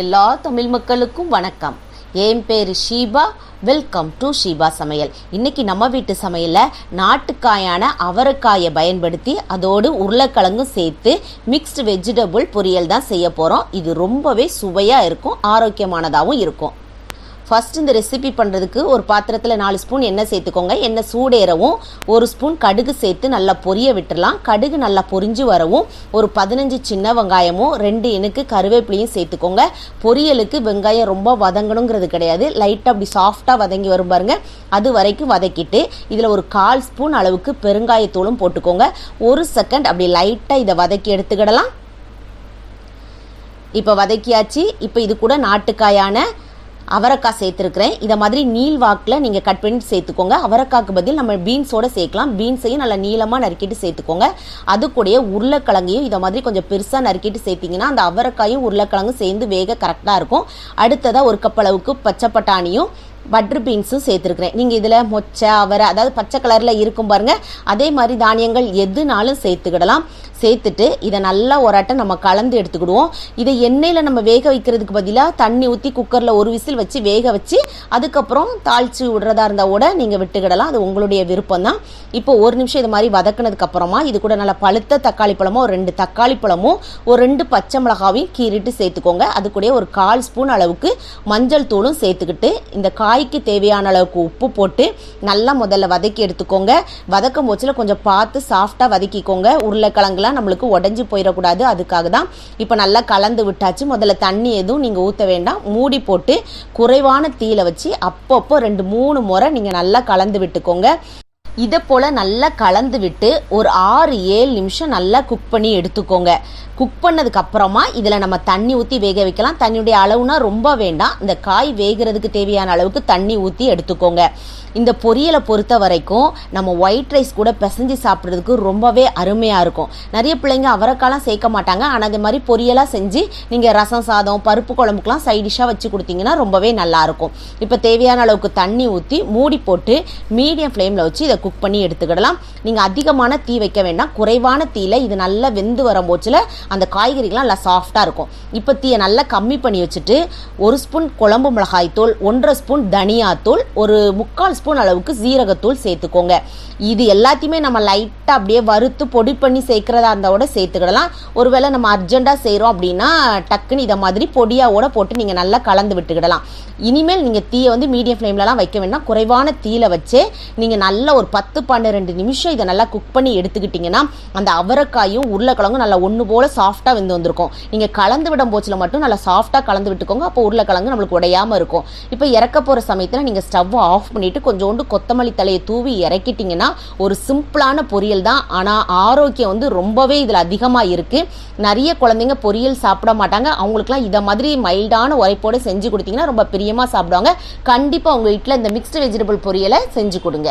எல்லா தமிழ் மக்களுக்கும் வணக்கம். என் பேர் ஷீபா. வெல்கம் டு ஷீபா சமையல். இன்னைக்கு நம்ம வீட்டு சமையலில் நாட்டுக்காயான அவரைக்காயை பயன்படுத்தி அதோடு உருளைக்கிழங்கும் சேர்த்து மிக்ஸ்டு வெஜிடபிள் பொரியல் தான் செய்ய போகிறோம் இது ரொம்பவே சுவையாக இருக்கும் ஆரோக்கியமானதாகவும் இருக்கும். ஃபஸ்ட் இந்த ரெசிபி பண்ணுறதுக்கு ஒரு பாத்திரத்தில் நாலு ஸ்பூன் எண்ணெய் சேர்த்துக்கோங்க. எண்ணெய் சூடேறவும் ஒரு ஸ்பூன் கடுகு சேர்த்து நல்லா பொரிய விட்டுடலாம் கடுகு நல்லா பொரிஞ்சு வரவும் ஒரு பதினஞ்சு சின்ன வெங்காயமும் ரெண்டு இனுக்கு கருவேப்பிலையும் சேர்த்துக்கோங்க. பொரியலுக்கு வெங்காயம் ரொம்ப வதங்கணுங்கிறது கிடையாது. லைட்டாக அப்படி சாஃப்டாக வதங்கி வரும் பாருங்க. அது வரைக்கும் வதக்கிட்டு இதில் ஒரு கால் ஸ்பூன் அளவுக்கு பெருங்காயத்தூளும் போட்டுக்கோங்க. ஒரு செகண்ட் அப்படி லைட்டாக இதை வதக்கி எடுத்துக்கிடலாம். இப்போ வதக்கியாச்சு. இப்போ இது கூட நாட்டுக்காயான அவரைக்காய் சேர்த்துருக்கிறேன். இதை மாதிரி நீல் வாக்கில் நீங்கள் கட் பண்ணி சேர்த்துக்கோங்க. அவரக்காய்க்கு பதில் நம்ம பீன்ஸோட சேர்க்கலாம். பீன்ஸையும் நல்லா நீளமாக நறுக்கிட்டு சேர்த்துக்கோங்க. அது கூடயே உருளைக்கிழங்கையும் இதை மாதிரி கொஞ்சம் பெருசாக நறுக்கிட்டு சேர்த்திங்கன்னா அந்த அவரைக்காயும் உருளைக்கிழங்கும் சேர்ந்து வேக கரெக்டாக இருக்கும். அடுத்ததாக ஒரு கப் அளவுக்கு பச்சை பட்டாணியும் பட்டர் பீன்ஸும் சேர்த்துருக்குறேன். நீங்கள் இதில் மொச்சை அவரை அதாவது பச்சை கலரில் இருக்கும் பாருங்கள் அதே மாதிரி தானியங்கள் எதுனாலும் சேர்த்துக்கிடலாம். சேர்த்துட்டு இதை நல்லா ஒரு அட்டை நம்ம கலந்து எடுத்துக்கிடுவோம். இதை எண்ணெயில் நம்ம வேக வைக்கிறதுக்கு பதிலாக தண்ணி ஊற்றி குக்கரில் ஒரு விசில் வச்சு வேக வச்சு அதுக்கப்புறம் தாளித்து விடுறதா இருந்தால் கூட நீங்கள் விட்டுக்கிடலாம். அது உங்களுடைய விருப்பம் தான் இப்போ ஒரு நிமிஷம் இது மாதிரி வதக்குனதுக்கு அப்புறமா இது கூட நல்லா பழுத்த தக்காளி பழமும் ஒரு ரெண்டு தக்காளி பழமும் ஒரு ரெண்டு பச்சை மிளகாவையும் கீறிட்டு சேர்த்துக்கோங்க. அது கூட ஒரு கால் ஸ்பூன் அளவுக்கு மஞ்சள் தூளும் சேர்த்துக்கிட்டு இந்த காய்க்கு தேவையான அளவுக்கு உப்பு போட்டு நல்லா முதல்ல வதக்கி எடுத்துக்கோங்க. வதக்கும் போச்சில் கொஞ்சம் பார்த்து சாஃப்டாக வதக்கிக்கோங்க. உருளைக்கிழங்குலாம் நம்மளுக்கு உடஞ்சி போயிடக்கூடாது. அதுக்காக தான் இப்போ நல்லா கலந்து விட்டாச்சு. முதல்ல தண்ணி எதுவும் நீங்கள் ஊற்ற வேண்டாம். மூடி போட்டு குறைவான தீயில வச்சு அப்பப்போ ரெண்டு மூணு முறை நீங்கள் நல்லா கலந்து விட்டுக்கோங்க. இதை போல் நல்லா கலந்து விட்டு ஒரு ஆறு ஏழு நிமிஷம் நல்லா குக் பண்ணி எடுத்துக்கோங்க. குக் பண்ணதுக்கப்புறமா இதில் நம்ம தண்ணி ஊற்றி வேக வைக்கலாம். தண்ணியுடைய அளவுனா ரொம்ப வேண்டாம். இந்த காய் வேகிறதுக்கு தேவையான அளவுக்கு தண்ணி ஊற்றி எடுத்துக்கோங்க. இந்த பொரியலை பொறுத்த வரைக்கும் நம்ம ஒயிட் ரைஸ் கூட பிசைஞ்சு சாப்பிட்றதுக்கு ரொம்பவே அருமையாக இருக்கும். நிறைய பிள்ளைங்க அவரைக்காலாம் சேர்க்க மாட்டாங்க. ஆனால் அதே மாதிரி பொரியலாக செஞ்சு நீங்கள் ரசம் சாதம் பருப்பு குழம்புக்கெலாம் சைடிஷாக வச்சு கொடுத்தீங்கன்னா ரொம்பவே நல்லாயிருக்கும் இப்போ தேவையான அளவுக்கு தண்ணி ஊற்றி மூடி போட்டு மீடியம் ஃப்ளேமில் வச்சு இதை குக் பண்ணி எடுத்துக்கிடலாம். நீங்கள் அதிகமான தீ வைக்க வேண்டாம். குறைவான தீயில் இது நல்லா வெந்து வரும்போச்சில் அந்த காய்கறிகள்லாம் நல்லா சாஃப்டாக இருக்கும். இப்போ தீயை நல்லா கம்மி பண்ணி வச்சுட்டு ஒரு ஸ்பூன் குழம்பு மிளகாய் தூள் ஒன்றரை ஸ்பூன் தனியாத்தூள் ஒரு முக்கால் ஸ்பூன் அளவுக்கு ஜீரகத்தூள் சேர்த்துக்கோங்க. இது எல்லாத்தையுமே நம்ம லைட்டாக அப்படியே வறுத்து பொடி பண்ணி சேர்க்குறதா இருந்தால் கூட சேர்த்துக்கிடலாம். ஒருவேளை நம்ம அர்ஜெண்ட்டாக செய்கிறோம் அப்படின்னா டக்குன்னு இதை மாதிரி பொடியாவோட போட்டு நீங்கள் நல்லா கலந்து விட்டுக்கிடலாம். இனிமேல் நீங்கள் தீயை வந்து மீடியம் ஃப்ளேம்லலாம் வைக்க வேண்டாம். குறைவான தீயில வச்சே நீங்கள் நல்ல ஒரு பத்து பன்னிரெண்டு நிமிஷம் இதை நல்லா குக் பண்ணி எடுத்துக்கிட்டிங்கன்னா அந்த அவரைக்காயும் உருளைக்கிழங்கும் நல்லா ஒன்று போல் சாஃப்டாக வெந்து வந்திருக்கும். நீங்கள் கலந்து விடும் போச்சில் மட்டும் நல்லா சாஃப்டாக கலந்து விட்டுக்கோங்க அப்போ உருளைக்கிழங்கு நம்மளுக்கு உடையாமல் இருக்கும். இப்போ இறக்க போகிற சமயத்தில் நீங்கள் ஸ்டவ்வை ஆஃப் பண்ணிவிட்டு கொஞ்சோண்டு கொத்தமல்லி தலையை தூவி இறக்கிட்டிங்கன்னா ஒரு சிம்பிளான பொரியல் தான். ஆனால் ஆரோக்கியம் வந்து ரொம்பவே இதில் அதிகமாக இருக்குது நிறைய குழந்தைங்க பொரியல் சாப்பிட மாட்டாங்க. அவங்களுக்குலாம் இதை மாதிரி மைல்டான உரைப்போடு செஞ்சு கொடுத்தீங்கன்னா ரொம்ப பிரியமாக சாப்பிடுவாங்க. கண்டிப்பாக உங்கள் வீட்டில் இந்த மிக்ஸ்டு வெஜிடபிள் பொரியலை செஞ்சு கொடுங்க.